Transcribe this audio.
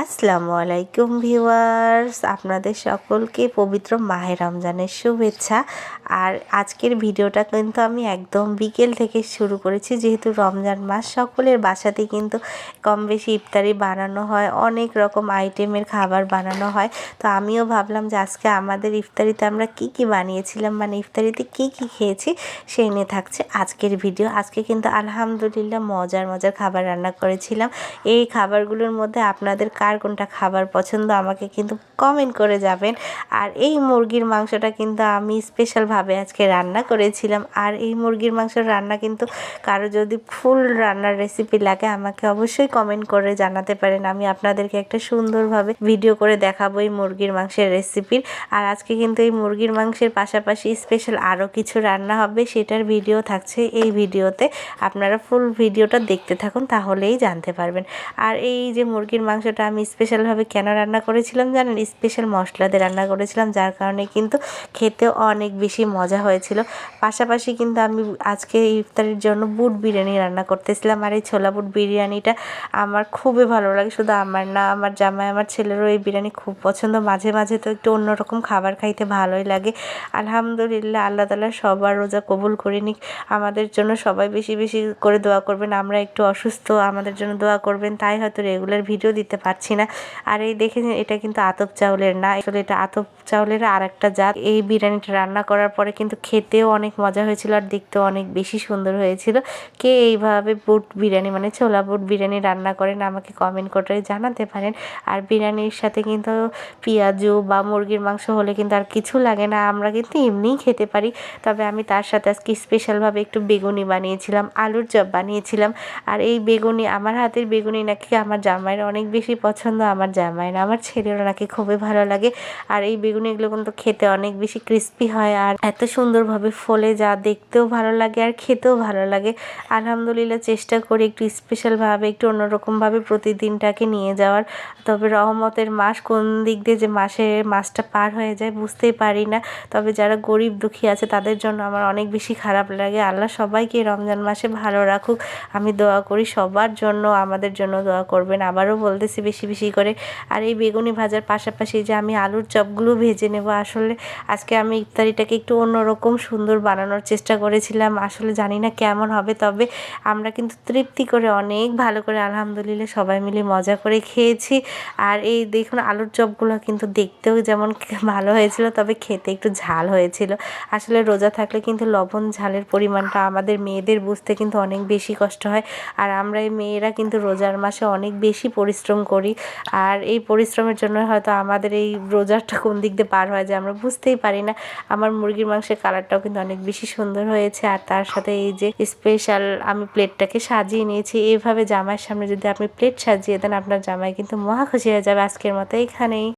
আসসালামু আলাইকুম ভিউয়ার্স। আপনাদের সকলকে পবিত্র মাহে রমজানের শুভেচ্ছা। আর আজকের ভিডিওটা কিন্তু আমি একদম বিকেল থেকে শুরু করেছি, যেহেতু রমজান মাস, সকলের বাসাতে কিন্তু কম বেশি ইফতারি বানানো হয়, অনেক রকম আইটেমের খাবার বানানো হয়। তো আমিও ভাবলাম যে আজকে আমাদের ইফতারিতে আমরা কি কি বানিয়েছিলাম মানে ইফতারিতে কি কি খেয়েছি সেই নিয়ে থাকছে আজকের ভিডিও। আজকে কিন্তু আলহামদুলিল্লাহ মজার মজার খাবার রান্না করেছিলাম। এই খাবারগুলোর মধ্যে আপনাদের কার কোনটা খাবার পছন্দ আমাকে কিন্তু কমেন্ট করে যাবেন। আর এই মুরগির মাংসটা কিন্তু আমি স্পেশালভাবে আজকে রান্না করেছিলাম। আর এই মুরগির মাংসের রান্না কিন্তু কারও যদি ফুল রান্নার রেসিপি লাগে, আমাকে অবশ্যই কমেন্ট করে জানাতে পারেন। আমি আপনাদেরকে একটা সুন্দরভাবে ভিডিও করে দেখাবো এই মুরগির মাংসের রেসিপির আর আজকে কিন্তু এই মুরগির মাংসের পাশাপাশি স্পেশাল আরও কিছু রান্না হবে, সেটার ভিডিও থাকছে এই ভিডিওতে আপনারা ফুল ভিডিওটা দেখতে থাকুন, তাহলেই জানতে পারবেন। আর এই যে মুরগির মাংসটা আমি স্পেশালভাবে কেন রান্না করেছিলাম জানেন? স্পেশাল মশলা দিয়ে রান্না করেছিলাম, যার কারণে কিন্তু খেতেও অনেক বেশি মজা হয়েছিল। পাশাপাশি কিন্তু আমি আজকে ইফতারের জন্য বুট বিরিয়ানি রান্না করতেছিলাম আর এই ছোলা বুট বিরিয়ানিটা আমার খুবই ভালো লাগে। শুধু আমার না, আমার জামাই, আমার ছেলেরও এই বিরিয়ানি খুব পছন্দ। মাঝে মাঝে তো একটু অন্যরকম খাবার খাইতে ভালোই লাগে। আলহামদুলিল্লাহ, আল্লাহ তালা সবার রোজা কবুল করে নিক। আমাদের জন্য সবাই বেশি বেশি করে দোয়া করবেন। আমরা একটু অসুস্থ, আমাদের জন্য দোয়া করবেন। তাই হয়তো রেগুলার ভিডিও দিতে পারছি না। আর এই দেখেছেন এটা কিন্তু আতপ চাউলের না, আসলে এটা আতপ চাউলের আর একটা জাত। এই বিরিয়ানিটা রান্না করার পরে কিন্তু খেতেও অনেক মজা হয়েছিল আর দেখতেও অনেক বেশি সুন্দর হয়েছিল। কে এইভাবে বুট বিরিয়ানি মানে ছোলা বুট বিরিয়ানি রান্না করেন আমাকে কমেন্ট করে জানাতে পারেন। আর বিরিয়ানির সাথে কিন্তু পেঁয়াজু বা মুরগির মাংস হলে কিন্তু আর কিছু লাগে না, আমরা কিন্তু এমনিই খেতে পারি। তবে আমি তার সাথে আজকে স্পেশালভাবে একটু বেগুনি বানিয়েছিলাম, আলুর চপ বানিয়েছিলাম। আর এই বেগুনি, আমার হাতের বেগুনি নাকি আমার জামাইয়ের অনেক বেশি পছন্দ, আমার জামাইয়ের আমার ছেলেরও নাকি খুবই ভালো লাগে। আর এই বেগুনিগুলো কিন্তু খেতে অনেক বেশি ক্রিস্পি হয় আর এত সুন্দরভাবে ফলে যা দেখতেও ভালো লাগে আর খেতেও ভালো লাগে। আলহামদুলিল্লাহ চেষ্টা করি একটু স্পেশালভাবে একটু অন্যরকমভাবে প্রতিদিনটাকে নিয়ে যাওয়ার। তবে রহমতের মাস কোন দিক দিয়ে যে মাসে মাসটা পার হয়ে যায় বুঝতেই পারি না। তবে যারা গরিব দুঃখী আছে তাদের জন্য আমার অনেক বেশি খারাপ লাগে। আল্লাহ সবাইকে রমজান মাসে ভালো রাখুক। আমি দোয়া করি সবার জন্য, আমাদের জন্য দোয়া করবেন। আবারও বলতেছি, বেশি বেশি বেশি করে। আর এই বেগুনি ভাজার পাশাপাশি যে আমি আলুর চপগুলো ভেজে নেব, আসলে আজকে আমি ইফতারিটাকে একটু অন্যরকম সুন্দর বানানোর চেষ্টা করেছিলাম, আসলে জানি না কেমন হবে, তবে আমরা কিন্তু তৃপ্তি করে অনেক ভালো করে আলহামদুলিল্লাহ সবাই মিলে মজা করে খেয়েছি। আর এই দেখুন আলুর চপগুলো কিন্তু দেখতেও যেমন ভালো হয়েছিল, তবে খেতে একটু ঝাল হয়েছিল। আসলে রোজা থাকলে কিন্তু লবণ ঝালের পরিমাণটা আমাদের মেয়েদের বুঝতে কিন্তু অনেক বেশি কষ্ট হয়। আর আমরা এই মেয়েরা কিন্তু রোজার মাসে অনেক বেশি পরিশ্রম করি। আর এই পরিশ্রমের জন্য হয়তো আমাদের এই রোজারটা কোন দিক দিয়ে পার হয় যে আমরা বুঝতেই পারি না। আমার মুরগির মাংসের কালারটাও কিন্তু অনেক বেশি সুন্দর হয়েছে আর তার সাথে এই যে স্পেশাল আমি প্লেটটাকে সাজিয়ে নিয়েছি। এইভাবে জামাইয়ের সামনে যদি আপনি প্লেট সাজিয়ে দেন আপনার জামাই কিন্তু মহা খুশি হয়ে যাবে আজকের মতো এইখানেই